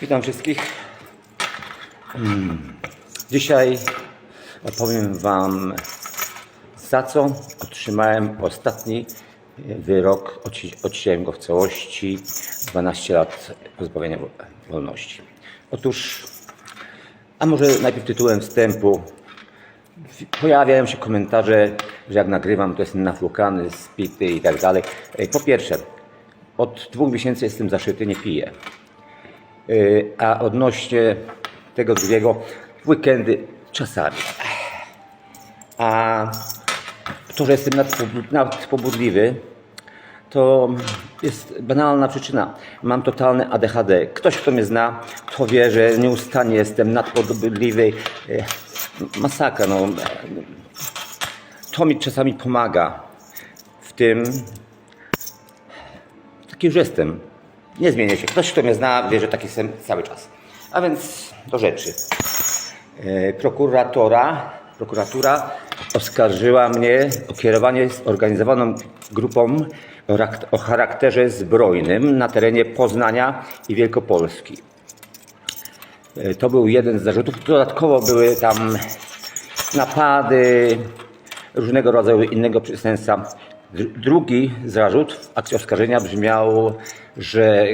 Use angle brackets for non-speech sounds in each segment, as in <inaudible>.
Witam wszystkich. Mm, Dzisiaj opowiem Wam, za co otrzymałem ostatni wyrok. Odci- Odciąłem go w całości 12 lat pozbawienia wo- wolności. Otóż, a może najpierw tytułem wstępu. Pojawiają się komentarze, że jak nagrywam, to jestem naflukany, spity i tak dalej. E, Po pierwsze, od dwóch miesięcy jestem zaszyty, nie piję. Y, A odnośnie tego drugiego, w weekendy czasami. A to, że jestem nadpobu- nadpobudliwy, to jest banalna przyczyna. Mam totalne ADHD. Ktoś, kto mnie zna, to wie, że nieustannie jestem nadpobudliwy. Y, Masakra, no. To mi czasami pomaga w tym, taki już jestem. Nie zmienię się. Ktoś, kto mnie zna, wie, że taki jestem cały czas. A więc do rzeczy. E, Prokuratora, prokuratura oskarżyła mnie o kierowanie zorganizowaną grupą o, rak- o charakterze zbrojnym na terenie Poznania i Wielkopolski. E, To był jeden z zarzutów. Dodatkowo były tam napady, różnego rodzaju innego przestępstwa. Dr- Drugi zarzut w akcji oskarżenia brzmiał, że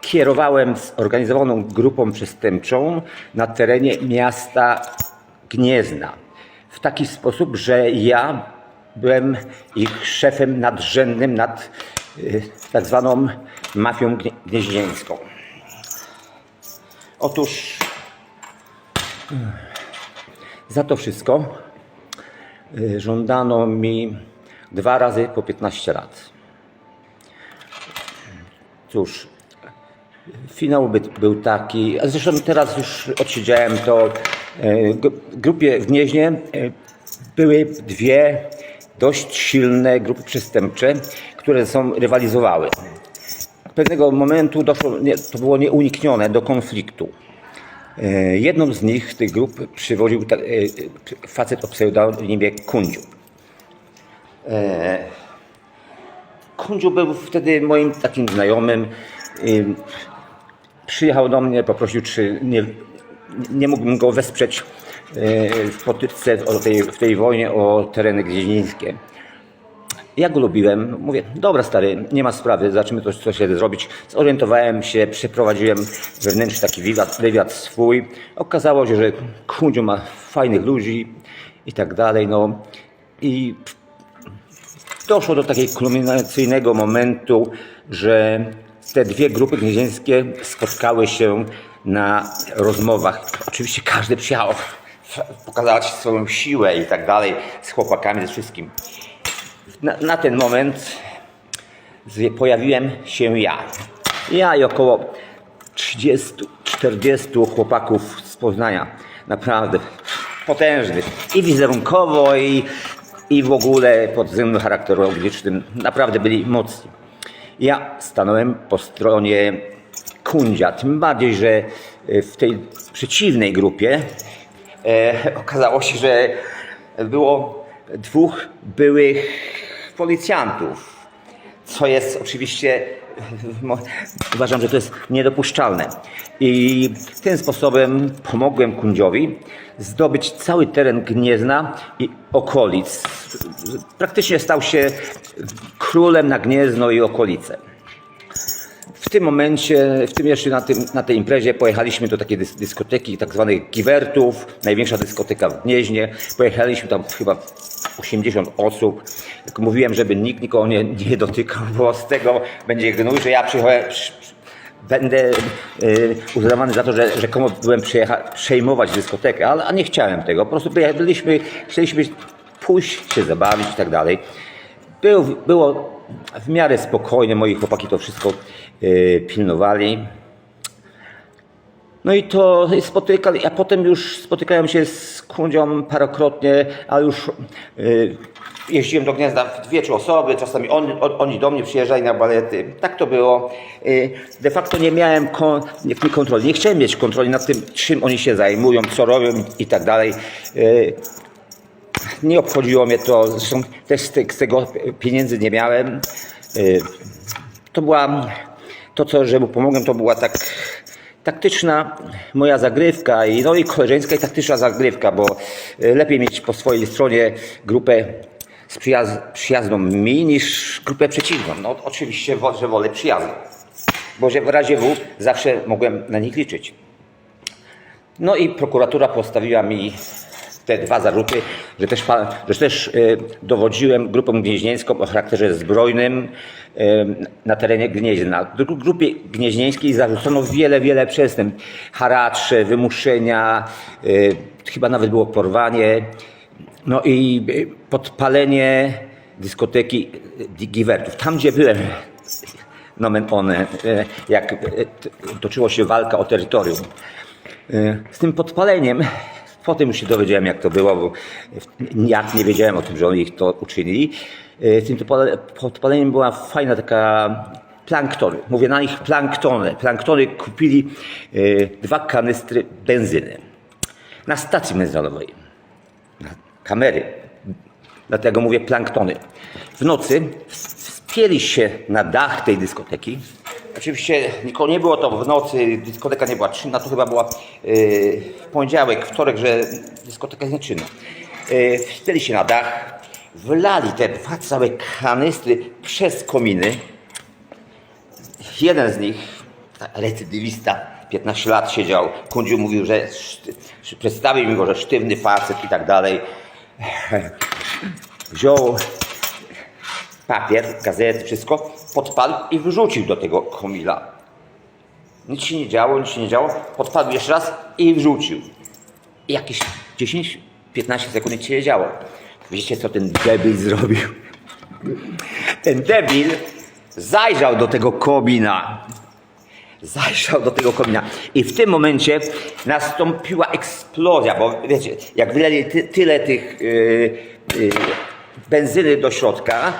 kierowałem zorganizowaną grupą przestępczą na terenie miasta Gniezna w taki sposób, że ja byłem ich szefem nadrzędnym nad y, tak zwaną mafią gnie- gnieźnieńską. Otóż za to wszystko y, żądano mi dwa razy po 15 lat. Cóż, finał by, był taki, a zresztą teraz już odsiedziałem to. W grupie w Gnieźnie y, były dwie dość silne grupy przestępcze, które sobą rywalizowały. Pewnego momentu doszło, to było nieuniknione do konfliktu. E, Jedną z nich, tych grup, e, e, facet o pseudonimie Kundziu. E, Kundziu był wtedy moim takim znajomym. Przyjechał do mnie, poprosił, czy nie, nie mógłbym go wesprzeć e, w potyczce o tej, w tej wojnie o tereny gdziezińskie. Ja go lubiłem. Mówię, dobra stary, nie ma sprawy, zobaczymy coś, co się zrobić. Zorientowałem się, przeprowadziłem wewnętrzny taki wywiad, wywiad swój. Okazało się, że Kundziu ma fajnych ludzi i tak dalej. No. I doszło do takiego kulminacyjnego momentu, że te dwie grupy gnieźnieńskie spotkały się na rozmowach. Oczywiście każdy przyjechał pokazać swoją siłę i tak dalej z chłopakami, ze wszystkim. Na, na ten moment pojawiłem się ja. Ja i około 30-40 chłopaków z Poznania. Naprawdę potężnych. I wizerunkowo, i, i w ogóle pod względem charakterologicznym. Naprawdę byli mocni. Ja stanąłem po stronie Kundzia. Tym bardziej, że y, w tej przeciwnej grupie e, okazało się, że było dwóch byłych policjantów, co jest oczywiście, <laughs> uważam, że to jest niedopuszczalne. I tym sposobem pomogłem Kundziowi zdobyć cały teren Gniezna i okolic. Praktycznie stał się królem na Gniezno i okolice. W tym momencie, w tym jeszcze na, tym, na tej imprezie pojechaliśmy do takiej dys dyskoteki, tak zwanych Giwertów, największa dyskoteka w Gnieźnie. Pojechaliśmy tam chyba 80 osób. Mówiłem, żeby nikt nikogo nie, nie dotykał, bo z tego będzie gnój, że ja przyjechałem, przy, przy, będę y, uznawany za to, że rzekomo byłem przejmować dyskotekę, ale a nie chciałem tego. Po prostu byliśmy, chcieliśmy pójść, się zabawić i tak dalej. Był, było w miarę spokojnie, moi chłopaki to wszystko y, pilnowali. No i to spotykali, a potem już spotykałem się z Kundzią parokrotnie, a już y, jeździłem do Gniezna w dwie, trzy osoby, czasami on, on, oni do mnie przyjeżdżali na balety. Tak to było. Y, de facto nie miałem kon, nie, kontroli, nie chciałem mieć kontroli nad tym, czym oni się zajmują, co robią i tak dalej. Y, nie obchodziło mnie to, zresztą też z, te, z tego pieniędzy nie miałem. Y, To była, to co, że mu pomogłem, to była tak taktyczna moja zagrywka i, no i koleżeńska i taktyczna zagrywka, bo e, lepiej mieć po swojej stronie grupę przyjaz przyjazną mi niż grupę przeciwną. No oczywiście, że wolę przyjazną, bo że w razie W zawsze mogłem na nich liczyć. No i prokuratura postawiła mi te dwa zarzuty, że też, że też e, dowodziłem grupą gnieźnieńską o charakterze zbrojnym e, na terenie Gnieźna. Gru- Grupie gnieźnieńskiej zarzucono wiele, wiele przestępstw. Haracze, wymuszenia, e, chyba nawet było porwanie, no i podpalenie dyskoteki Giwertów. Tam, gdzie byłem, <laughs> nomen one, jak toczyło się walka o terytorium. Z tym podpaleniem, potem już się dowiedziałem jak to było, bo jak nie wiedziałem o tym, że oni ich to uczynili. E, tym podpale- podpaleniem była fajna taka planktony. Mówię na nich planktony. Planktony kupili e, dwa kanystry benzyny na stacji benzynowej. Kamery. Dlatego mówię planktony. W nocy wspięli się na dach tej dyskoteki. Oczywiście nie było to w nocy, dyskoteka nie była czynna, to chyba była yy, w poniedziałek, wtorek, że dyskoteka jest nieczynna. Yy, się na dach, wlali te dwa całe kanystry przez kominy. Jeden z nich, ta recydywista, 15 lat siedział, Kundziu mówił, że przedstawił mi go, że sztywny facet i tak dalej. Wziął papier, gazety, wszystko, podpalił i wyrzucił do tego komila. Nic się nie działo, nic się nie działo. Podpalił jeszcze raz i wrzucił. I jakieś 10-15 sekund nic się nie działo. Wiecie, co ten debil zrobił? Ten debil zajrzał do tego komina. Zajrzał do tego komina. I w tym momencie nastąpiła eksplozja, bo wiecie, jak wyleli ty, tyle tych yy, yy, benzyny do środka,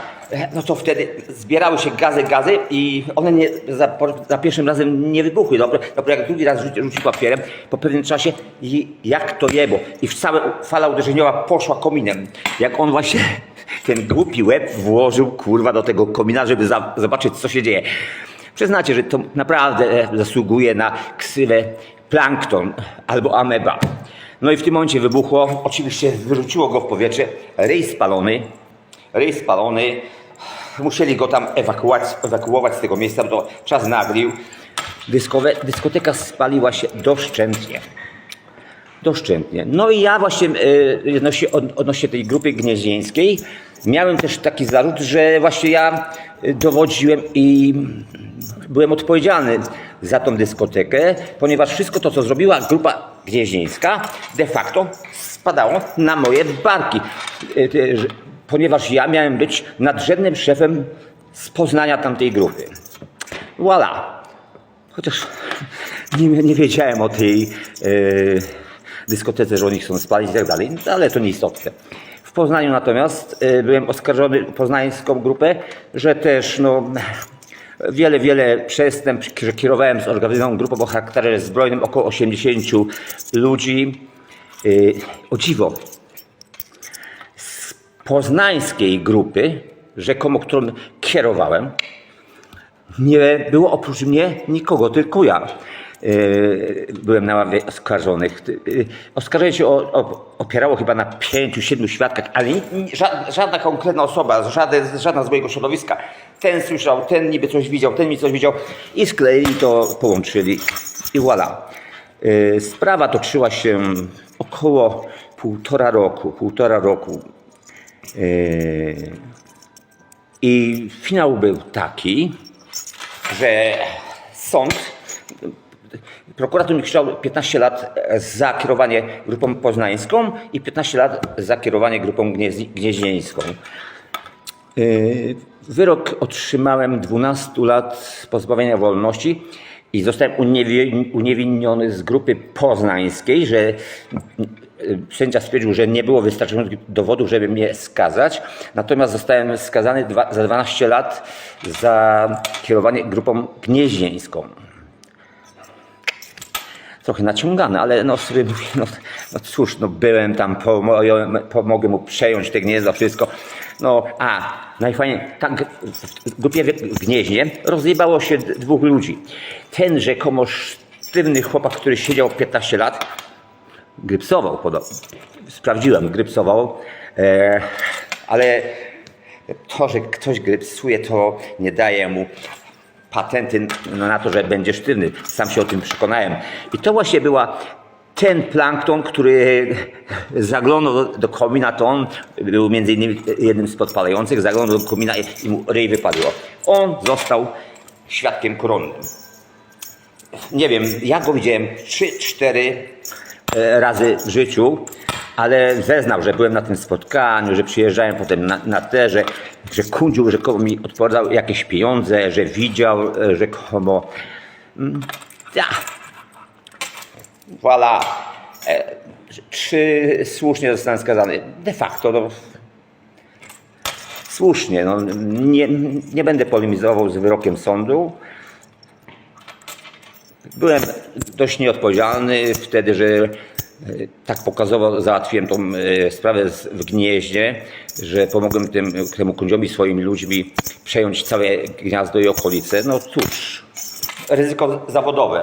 no to wtedy zbierały się gazy, gazy i one nie, za, za pierwszym razem nie wybuchły. Dopiero, dopiero jak drugi raz rzuci, rzuci papierem, po pewnym czasie i jak to jebo. I w całe fala uderzeniowa poszła kominem. Jak on właśnie <laughs> ten głupi łeb włożył kurwa do tego komina, żeby za, zobaczyć co się dzieje. Przyznacie, że to naprawdę zasługuje na ksywę plankton albo ameba. No i w tym momencie wybuchło, oczywiście wyrzuciło go w powietrze, ryj spalony, ryj spalony, musieli go tam ewakuować, ewakuować z tego miejsca, bo czas nagrił. Dyskowe, dyskoteka spaliła się doszczętnie. Doszczętnie. No i ja właśnie e, odnośnie, od- odnośnie tej grupy gnieźnieńskiej miałem też taki zarzut, że właśnie ja e, dowodziłem i byłem odpowiedzialny za tą dyskotekę, ponieważ wszystko to, co zrobiła grupa gnieźnieńska, de facto spadało na moje barki. Ponieważ ja miałem być nadrzędnym szefem z Poznania tamtej grupy. Voilà. Chociaż <laughs> nie, nie wiedziałem o tej e, dyskotece, że oni chcą spalić i tak dalej, ale to nieistotne. W Poznaniu natomiast e, byłem oskarżony poznańską grupę, że też no, wiele, wiele przestępstw, że kierowałem zorganizowaną grupą o charakterze zbrojnym około 80 ludzi. E, o dziwo, poznańskiej grupy, rzekomo którą kierowałem, nie było oprócz mnie nikogo, tylko ja. Yy, byłem na ławie oskarżonych. Yy, Oskarżenie się o, o, opierało chyba na pięciu, siedmiu świadkach, ale ni- ni- ża- żadna konkretna osoba, żaden, żadna z mojego środowiska. Ten słyszał, ten niby coś widział, ten mi coś widział i skleili to, połączyli i voilà. Yy, Sprawa toczyła się około półtora roku, półtora roku. Yy, I finał był taki, że sąd, prokurator mi chciał 15 lat za kierowanie grupą poznańską i 15 lat za kierowanie grupą gnieźni- gnieźnieńską. Yy, Wyrok otrzymałem 12 lat pozbawienia wolności i zostałem uniewi- uniewinniony z grupy poznańskiej, że sędzia stwierdził, że nie było wystarczających dowodów, żeby mnie skazać. Natomiast zostałem skazany dwa, za 12 lat za kierowanie grupą gnieźnieńską trochę naciągany, ale no sobie mówię, no, no cóż, no byłem tam, pomogłem, pomogłem mu przejąć te gniezda, wszystko. No, a, najfajniej, tak w grupie Gnieźnie rozjebało się dwóch ludzi. Ten rzekomo sz- sztywny chłopak, który siedział 15 lat, grypsował podobno. Sprawdziłem, grypsował, e, ale to, że ktoś grypsuje, to nie daje mu patenty na to, że będzie sztywny. Sam się o tym przekonałem. I to właśnie była ten plankton, który zaglądał do, komina, to on był między innymi jednym z podpalających, zaglądał do komina i, mu ryj wypadło. On został świadkiem koronnym. Nie wiem, ja go widziałem 3-4 e, razy w życiu, ale zeznał, że byłem na tym spotkaniu, że przyjeżdżałem potem na, na te, że, że kundził rzekomo mi odpowiadał jakieś pieniądze, że widział e, rzekomo. Mm, Ja. Voilà. E, Czy słusznie zostałem skazany? De facto, no, słusznie. No, nie, nie będę polemizował z wyrokiem sądu. Byłem dość nieodpowiedzialny wtedy, że e, tak pokazowo załatwiłem tą e, sprawę w Gnieźnie, że pomogłem tym, temu kądziowi swoimi ludźmi przejąć całe gniazdo i okolice. No cóż, ryzyko zawodowe.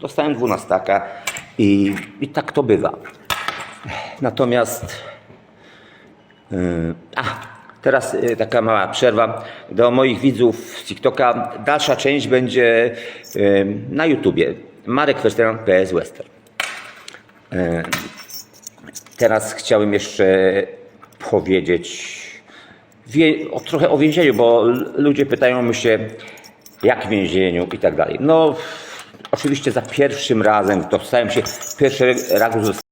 Dostałem dwunastaka i, i tak to bywa. Natomiast Yy, A, teraz yy, taka mała przerwa do moich widzów z TikToka. Dalsza część będzie yy, na YouTubie. Marek Western, PS Western. Yy, Teraz chciałem jeszcze powiedzieć wie, o, trochę o więzieniu, bo ludzie pytają mnie się, jak w więzieniu i tak dalej. No, oczywiście za pierwszym razem dostałem się, pierwszy raz